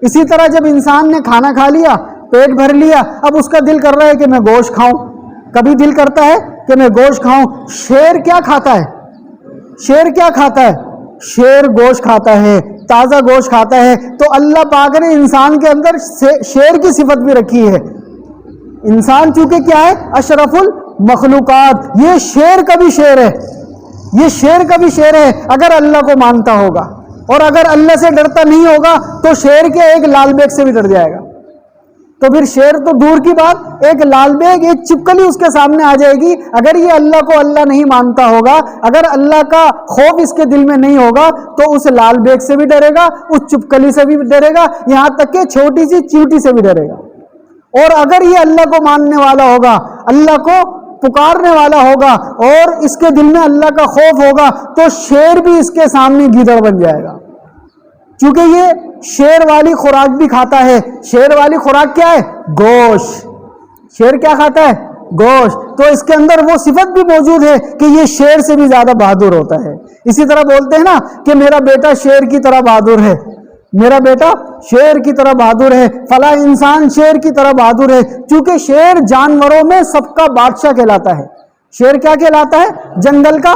اسی طرح جب انسان نے کھانا کھا لیا، پیٹ بھر لیا، اب اس کا دل کر رہا ہے کہ میں گوشت کھاؤں۔ کبھی دل کرتا ہے کہ میں گوشت کھاؤں۔ شیر کیا کھاتا ہے؟ شیر کیا کھاتا ہے؟ شیر گوشت کھاتا ہے، تازہ گوشت کھاتا ہے۔ تو اللہ پاک نے انسان کے اندر شیر کی صفت بھی رکھی ہے۔ انسان چونکہ کیا ہے؟ اشرف المخلوقات۔ یہ شیر کا بھی شیر ہے۔ یہ شیر کا بھی شیر ہے۔ اگر اللہ کو مانتا ہوگا۔ اور اگر اللہ سے ڈرتا نہیں ہوگا تو شیر کے ایک لال بیگ سے بھی ڈر جائے گا۔ تو پھر شیر تو دور کی بات، ایک لال بیگ، ایک چپکلی اس کے سامنے آ جائے گی۔ اگر یہ اللہ کو اللہ نہیں مانتا ہوگا، اگر اللہ کا خوف اس کے دل میں نہیں ہوگا، تو اس لال بیگ سے بھی ڈرے گا، اس چپکلی سے بھی ڈرے گا، یہاں تک کہ چھوٹی سی چیوٹی سے بھی ڈرے گا۔ اور اگر یہ اللہ کو ماننے والا ہوگا، اللہ کو پکارنے والا ہوگا اور اس کے دل میں اللہ کا خوف ہوگا تو شیر بھی اس کے سامنے گیدڑ بن جائے گا۔ چونکہ یہ شیر والی خوراک بھی کھاتا ہے۔ شیر والی خوراک کیا ہے؟ گوشت۔ شیر کیا کھاتا ہے؟ گوشت۔ تو اس کے اندر وہ صفت بھی موجود ہے کہ یہ شیر سے بھی زیادہ بہادر ہوتا ہے۔ اسی طرح بولتے ہیں نا کہ میرا بیٹا شیر کی طرح بہادر ہے۔ میرا بیٹا شیر کی طرح بہادر ہے، فلاں انسان شیر کی طرح بہادر ہے، چونکہ شیر جانوروں میں سب کا بادشاہ کہلاتا ہے۔ شیر کیا کہلاتا ہے؟ جنگل کا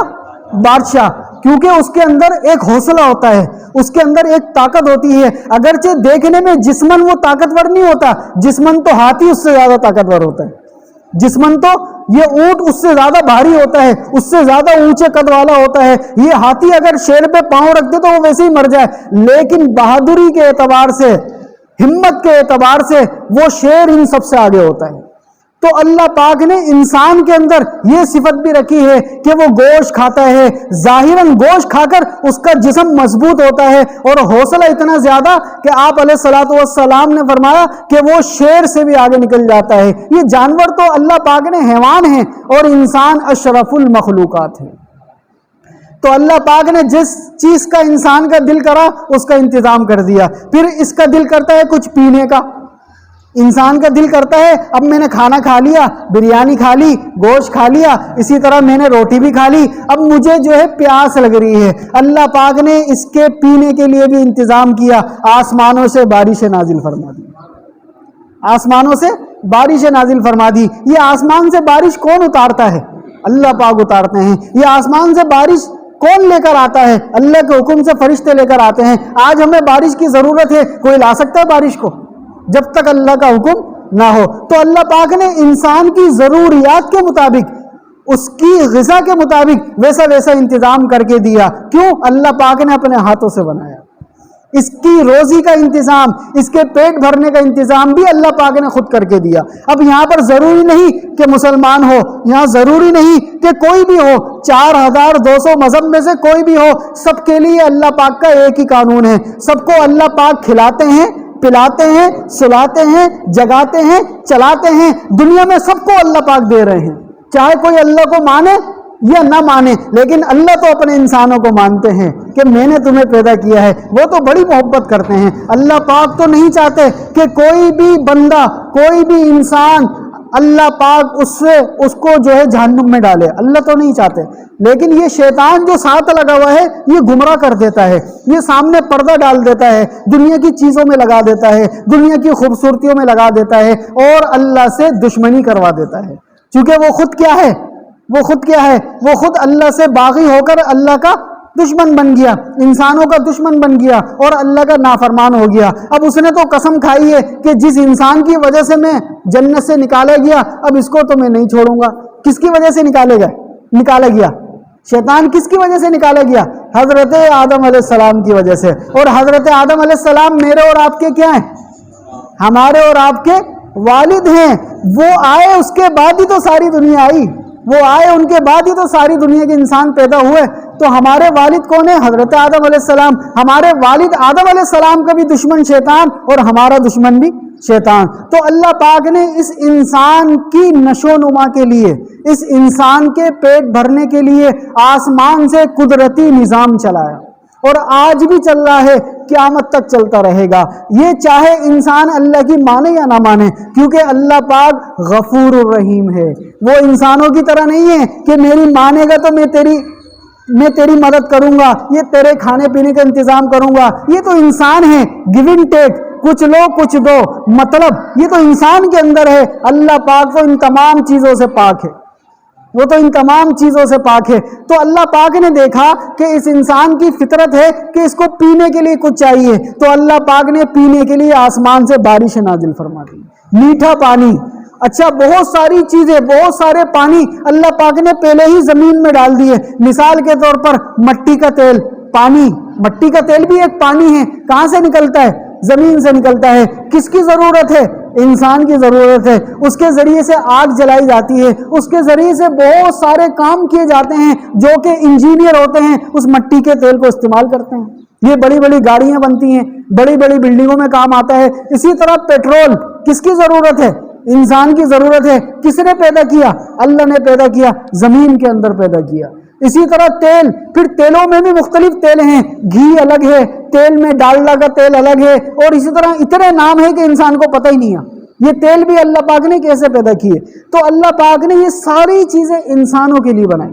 بادشاہ، کیونکہ اس کے اندر ایک حوصلہ ہوتا ہے، اس کے اندر ایک طاقت ہوتی ہے۔ اگرچہ دیکھنے میں جسمن وہ طاقتور نہیں ہوتا، جسمن تو ہاتھی اس سے زیادہ طاقتور ہوتا ہے۔ جسمن تو یہ اونٹ اس سے زیادہ بھاری ہوتا ہے، اس سے زیادہ اونچے قد والا ہوتا ہے۔ یہ ہاتھی اگر شیر پہ پاؤں رکھ دے تو وہ ویسے ہی مر جائے۔ لیکن بہادری کے اعتبار سے، ہمت کے اعتبار سے وہ شیر ان سب سے آگے ہوتا ہے۔ تو اللہ پاک نے انسان کے اندر یہ صفت بھی رکھی ہے کہ وہ گوشت کھاتا ہے۔ ظاہراً گوشت کھا کر اس کا جسم مضبوط ہوتا ہے اور حوصلہ اتنا زیادہ کہ آپ علیہ السلاۃ والسلام نے فرمایا کہ وہ شیر سے بھی آگے نکل جاتا ہے۔ یہ جانور تو اللہ پاک نے حیوان ہیں اور انسان اشرف المخلوقات ہے تو اللہ پاک نے جس چیز کا انسان کا دل کرا، اس کا انتظام کر دیا۔ پھر اس کا دل کرتا ہے کچھ پینے کا۔ انسان کا دل کرتا ہے، اب میں نے کھانا کھا لیا، بریانی کھا لی، گوشت کھا لیا، اسی طرح میں نے روٹی بھی کھا لی، اب مجھے جو ہے پیاس لگ رہی ہے۔ اللہ پاک نے اس کے پینے کے لیے بھی انتظام کیا، آسمانوں سے بارش نازل فرما دی۔ آسمانوں سے بارش نازل فرما دی۔ یہ آسمان سے بارش کون اتارتا ہے؟ اللہ پاک اتارتے ہیں۔ یہ آسمان سے بارش کون لے کر آتا ہے؟ اللہ کے حکم سے فرشتے لے کر آتے ہیں۔ آج ہمیں بارش کی ضرورت ہے، کوئی لا سکتا ہے بارش کو؟ جب تک اللہ کا حکم نہ ہو۔ تو اللہ پاک نے انسان کی ضروریات کے مطابق، اس کی غذا کے مطابق ویسا ویسا انتظام کر کے دیا۔ کیوں؟ اللہ پاک نے اپنے ہاتھوں سے بنایا۔ اس کی روزی کا انتظام، اس کے پیٹ بھرنے کا انتظام بھی اللہ پاک نے خود کر کے دیا۔ اب یہاں پر ضروری نہیں کہ مسلمان ہو، یہاں ضروری نہیں کہ کوئی بھی ہو۔ چار ہزار دو سو مذہب میں سے کوئی بھی ہو، سب کے لیے اللہ پاک کا ایک ہی قانون ہے۔ سب کو اللہ پاک کھلاتے ہیں پلاتے ہیں، سلاتے ہیں، جگاتے ہیں، چلاتے ہیں، دنیا میں سب کو اللہ پاک دے رہے ہیں۔ چاہے کوئی اللہ کو مانے یا نہ مانے، لیکن اللہ تو اپنے انسانوں کو مانتے ہیں کہ میں نے تمہیں پیدا کیا ہے۔ وہ تو بڑی محبت کرتے ہیں۔ اللہ پاک تو نہیں چاہتے کہ کوئی بھی بندہ، کوئی بھی انسان اللہ پاک اس سے اس کو جو ہے جہنم میں ڈالے۔ اللہ تو نہیں چاہتے۔ لیکن یہ شیطان جو ساتھ لگا ہوا ہے، یہ گمراہ کر دیتا ہے۔ یہ سامنے پردہ ڈال دیتا ہے۔ دنیا کی چیزوں میں لگا دیتا ہے۔ دنیا کی خوبصورتیوں میں لگا دیتا ہے اور اللہ سے دشمنی کروا دیتا ہے۔ چونکہ وہ خود کیا ہے؟ وہ خود کیا ہے؟ وہ خود اللہ سے باغی ہو کر اللہ کا دشمن بن گیا، انسانوں کا دشمن بن گیا اور اللہ کا نافرمان ہو گیا۔ اب اس نے تو قسم کھائی ہے کہ جس انسان کی وجہ سے میں جنت سے نکالا گیا، اب اس کو تو میں نہیں چھوڑوں گا۔ کس کی وجہ سے نکالے گئے؟ نکالا گیا۔ شیطان کس کی وجہ سے نکالا گیا؟ حضرت آدم علیہ السلام کی وجہ سے۔ اور حضرت آدم علیہ السلام میرے اور آپ کے کیا ہیں؟ ہمارے اور آپ کے والد ہیں۔ وہ آئے اس کے بعد ہی تو ساری دنیا آئی۔ وہ آئے ان کے بعد ہی تو ساری دنیا کے انسان پیدا ہوئے۔ تو ہمارے والد کون ہے حضرت آدم علیہ السلام۔ ہمارے والد آدم علیہ السلام کا بھی دشمن شیطان اور ہمارا دشمن بھی شیطان۔ تو اللہ پاک نے اس انسان کی نشو نما کے لیے، اس انسان کے پیٹ بھرنے کے لیے آسمان سے قدرتی نظام چلایا۔ اور آج بھی چل رہا ہے، قیامت تک چلتا رہے گا۔ یہ چاہے انسان اللہ کی مانے یا نہ مانے، کیونکہ اللہ پاک غفور الرحیم ہے۔ وہ انسانوں کی طرح نہیں ہے کہ میری مانے گا تو میں تیری میں تیری مدد کروں گا یہ تیرے کھانے پینے کا انتظام کروں گا یہ تو انسان ہے گیون ٹیک کچھ لو، کچھ دو۔ مطلب یہ تو انسان کے اندر ہے۔ اللہ پاک تو ان تمام چیزوں سے پاک ہے۔ وہ تو ان تمام چیزوں سے پاک ہے۔ تو اللہ پاک نے دیکھا کہ اس انسان کی فطرت ہے کہ اس کو پینے کے لیے کچھ چاہیے۔ تو اللہ پاک نے پینے کے لیے آسمان سے بارش نازل فرما دی۔ میٹھا پانی۔ اچھا بہت ساری چیزیں، بہت سارے پانی اللہ پاک نے پہلے ہی زمین میں ڈال دیے۔ مثال کے طور پر مٹی کا تیل، پانی۔ مٹی کا تیل بھی ایک پانی ہے، کہاں سے نکلتا ہے؟ زمین سے نکلتا ہے۔ کس کی ضرورت ہے؟ انسان کی ضرورت ہے۔ اس کے ذریعے سے آگ جلائی جاتی ہے۔ اس کے ذریعے سے بہت سارے کام کیے جاتے ہیں جو کہ انجینئر ہوتے ہیں، اس مٹی کے تیل کو استعمال کرتے ہیں۔ یہ بڑی بڑی گاڑیاں بنتی ہیں، بڑی بڑی بلڈنگوں میں کام آتا ہے۔ اسی طرح پیٹرول، کس کی ضرورت ہے؟ انسان کی ضرورت ہے۔ کس نے پیدا کیا؟ اللہ نے پیدا کیا، زمین کے اندر پیدا کیا۔ اسی طرح تیل، پھر تیلوں میں بھی مختلف تیل ہیں۔ گھی الگ ہے، تیل میں ڈالڈا کا تیل الگ ہے۔ اور اسی طرح اتنے نام ہے کہ انسان کو پتہ ہی نہیں ہے۔ یہ تیل بھی اللہ پاک نے کیسے پیدا کیے؟ تو اللہ پاک نے یہ ساری چیزیں انسانوں کے لیے بنائی۔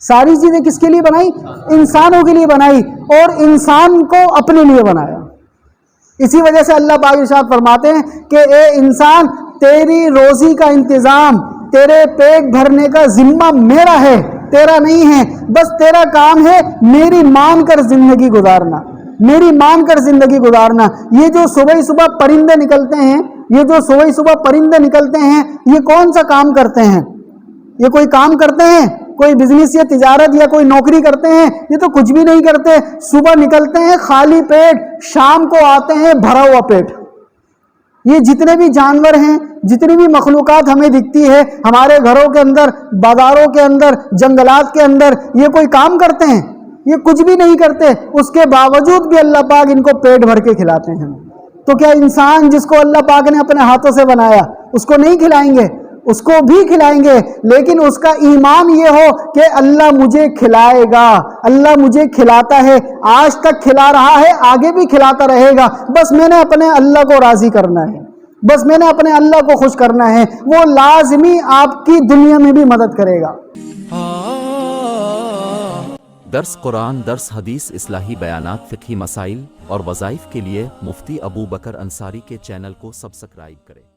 ساری چیزیں کس کے لیے بنائی؟ انسانوں کے لیے بنائی۔ اور انسان کو اپنے لیے بنایا۔ اسی وجہ سے اللہ پاک ارشاد فرماتے ہیں کہ اے انسان تیری روزی کا انتظام، تیرے پیٹ بھرنے کا ذمہ میرا ہے، تیرا نہیں ہے، بس تیرا کام ہے میری مان کر زندگی گزارنا، میری مان کر زندگی گزارنا۔ یہ جو صبح صبح پرندے نکلتے ہیں، یہ جو صبح صبح پرندے نکلتے ہیں، یہ کون سا کام کرتے ہیں؟ یہ کوئی کام کرتے ہیں، کوئی بزنس یا تجارت یا کوئی نوکری کرتے ہیں؟ یہ تو کچھ بھی نہیں کرتے۔ صبح نکلتے ہیں، خالی پیٹ شام کو آتے ہیں، بھرا ہوا پیٹ۔ یہ جتنے بھی جانور ہیں، جتنی بھی مخلوقات ہمیں دکھتی ہے، ہمارے گھروں کے اندر، بازاروں کے اندر، جنگلات کے اندر، یہ کوئی کام کرتے ہیں؟ یہ کچھ بھی نہیں کرتے۔ اس کے باوجود بھی اللہ پاک ان کو پیٹ بھر کے کھلاتے ہیں۔ تو کیا انسان جس کو اللہ پاک نے اپنے ہاتھوں سے بنایا، اس کو نہیں کھلائیں گے؟ اس کو بھی کھلائیں گے، لیکن اس کا ایمان یہ ہو کہ اللہ مجھے کھلائے گا، اللہ مجھے کھلاتا ہے، آج تک کھلا رہا ہے، آگے بھی کھلاتا رہے گا۔ بس میں نے اپنے اللہ کو راضی کرنا ہے۔ بس میں نے اپنے اللہ کو خوش کرنا ہے۔ وہ لازمی آپ کی دنیا میں بھی مدد کرے گا۔ درس قرآن، درس حدیث، اصلاحی بیانات، فقہی مسائل اور وظائف کے لیے مفتی ابو بکر انصاری کے چینل کو سبسکرائب کریں۔